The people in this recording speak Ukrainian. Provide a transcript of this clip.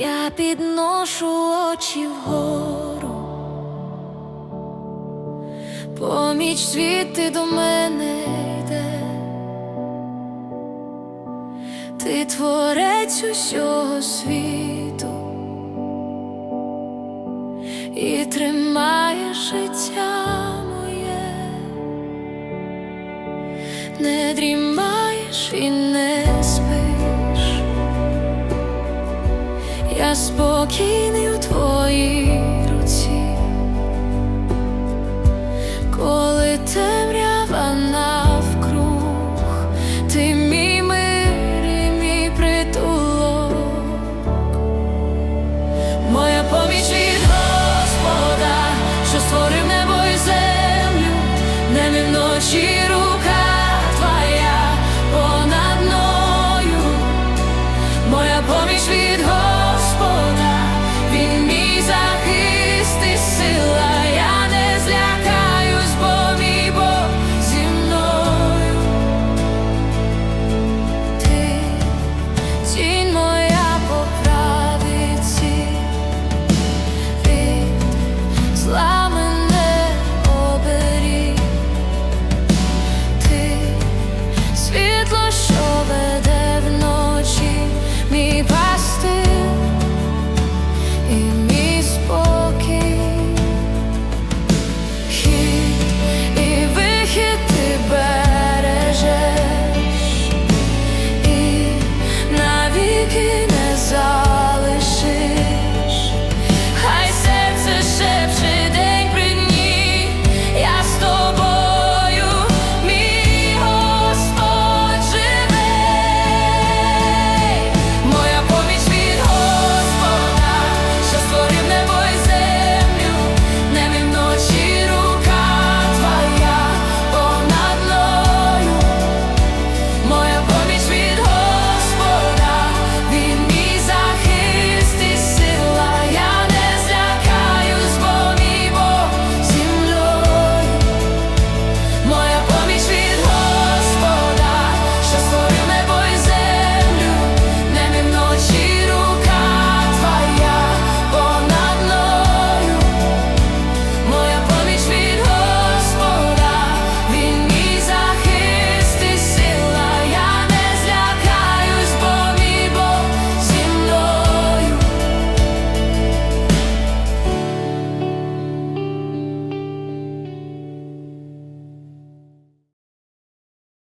я підношу очі вгору, поміч звідти до мене йде, ти творець усього світу. І тримаєш життя моє, не дрімаєш і не спокійний у твоїй